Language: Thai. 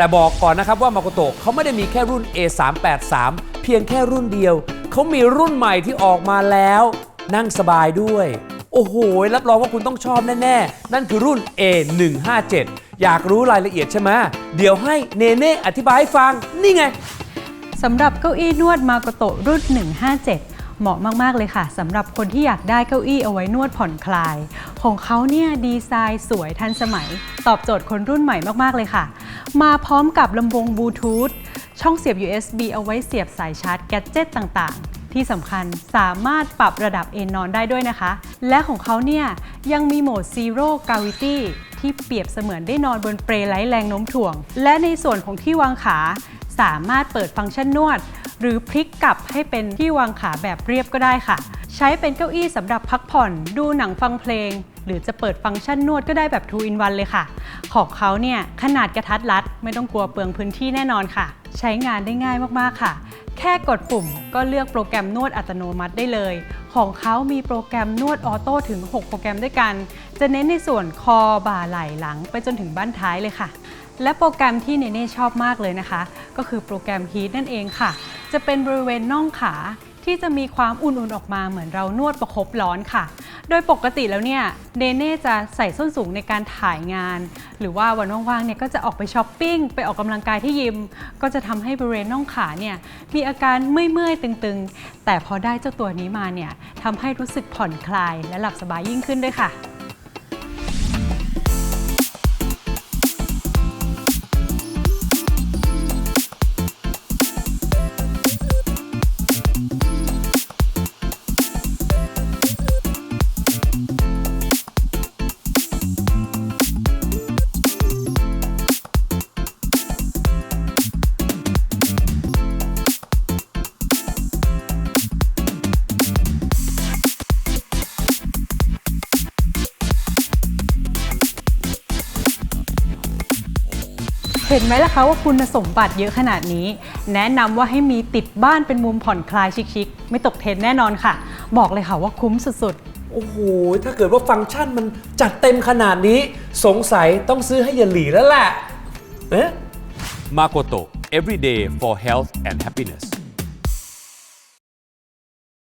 แต่บอกก่อนนะครับว่ามาโกโตะเขาไม่ได้มีแค่รุ่น A383 เพียงแค่รุ่นเดียว เขามีรุ่นใหม่ที่ออกมาแล้ว นั่งสบายด้วย โอ้โห รับรองว่าคุณต้องชอบแน่ๆ นั่นคือรุ่น A157 อยากรู้รายละเอียดใช่ไหมเดี๋ยวให้เนเน่อธิบายให้ฟัง นี่ไง สำหรับเก้าอี้นวดมาโกโตะรุ่น 157 เหมาะมาก ๆ เลยค่ะสำหรับคนที่อยากได้เก้าอี้เอาไว้นวดผ่อนคลาย ของเขาเนี่ยดีไซน์สวยทันสมัย ตอบโจทย์คนรุ่นใหม่มาก ๆ เลยค่ะ มาพร้อมกับลำโพงบลูทูธช่องเสียบ USB เอาไว้เสียบสายชาร์จแกดเจิตต่างๆ ที่สำคัญสามารถปรับระดับเอนนอนได้ด้วยนะคะ และของเขาเนี่ยยังมีโหมด Zero Gravity ที่เปรียบเสมือนได้นอนบนเปลไร้แรงโน้มถ่วง และในส่วนของที่วางขาสามารถเปิดฟังก์ชันนวด หรือพลิกกลับให้เป็นที่วางขาแบบเรียบก็ได้ค่ะ ใช้เป็นเก้าอี้สำหรับพักผ่อน ดูหนังฟังเพลง หรือจะเปิดฟังก์ชันนวดก็ได้แบบ 2 in 1เลยค่ะ ของเขาเนี่ยขนาดกระทัดรัด ไม่ต้องกลัวเปลืองพื้นที่แน่นอนค่ะ ใช้งานได้ง่ายมากๆค่ะ แค่กดปุ่มก็เลือกโปรแกรมนวดอัตโนมัติได้เลย ของเขามีโปรแกรมนวดออโต้ถึง 6 โปรแกรมด้วยกัน จะเน้นในส่วนคอบ่าไหล่หลัง ไปจนถึงบ้านท้ายเลยค่ะ และโปรแกรมที่เนเน่ชอบมากเลยนะคะ ก็คือโปรแกรม Heat นั่นเองค่ะ จะเป็นบริเวณน่องขา ที่จะมีความอุ่นๆออกมาเหมือนเรานวดประคบร้อนค่ะ โดยปกติแล้วเนี่ยเนเน่จะใส่ส้นสูงในการถ่ายงาน หรือว่าวันว่างๆเนี่ยก็จะออกไปช้อปปิ้ง ไปออกกำลังกายที่ยิม ก็จะทำให้บริเวณน่องขาเนี่ยมีอาการเมื่อยๆตึงๆ แต่พอได้เจ้าตัวนี้มาเนี่ยทำให้รู้สึกผ่อนคลายและหลับสบายยิ่งขึ้นด้วยค่ะ เห็นไหมล่ะคะว่าคุณสมบัติเยอะขนาดนี้ แนะนำว่าให้มีติดบ้านเป็นมุมผ่อนคลายชิคๆไม่ตกเทรนด์แน่นอนค่ะ บอกเลยค่ะว่าคุ้มสุดๆโอ้โห ถ้าเกิดว่าฟังก์ชันมันจัดเต็มขนาดนี้ สงสัยต้องซื้อให้เยนหลีแล้วแหละเอ๊ะ Makoto Everyday for Health and Happiness